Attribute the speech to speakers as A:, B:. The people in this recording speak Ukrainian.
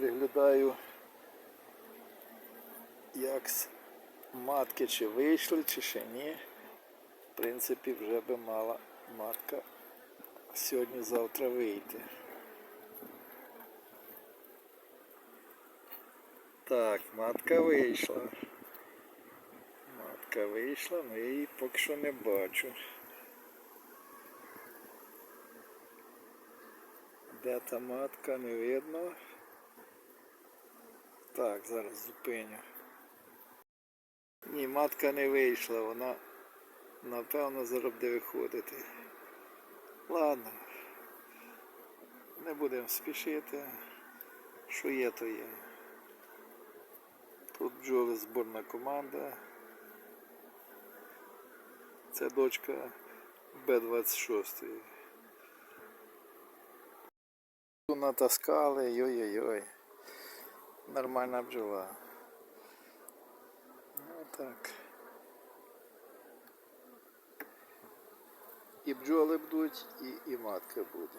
A: переглядаю, як з матки чи вийшли, чи ще ні. В принципі, вже би мала матка сьогодні-завтра вийти. Так, матка вийшла. Матка вийшла, але я її поки що не бачу. Де та матка, не видно. Так, зараз зупиню. Ні, матка не вийшла, вона напевно зараз буде виходити. Ладно. Не будемо спішити. Що є, то є. Тут бджоли зборна команда. Це дочка Б-26. Натаскали, йой-йой-йой. Нормальна бджола. Ну так. І бджоли будуть, і, і матка буде.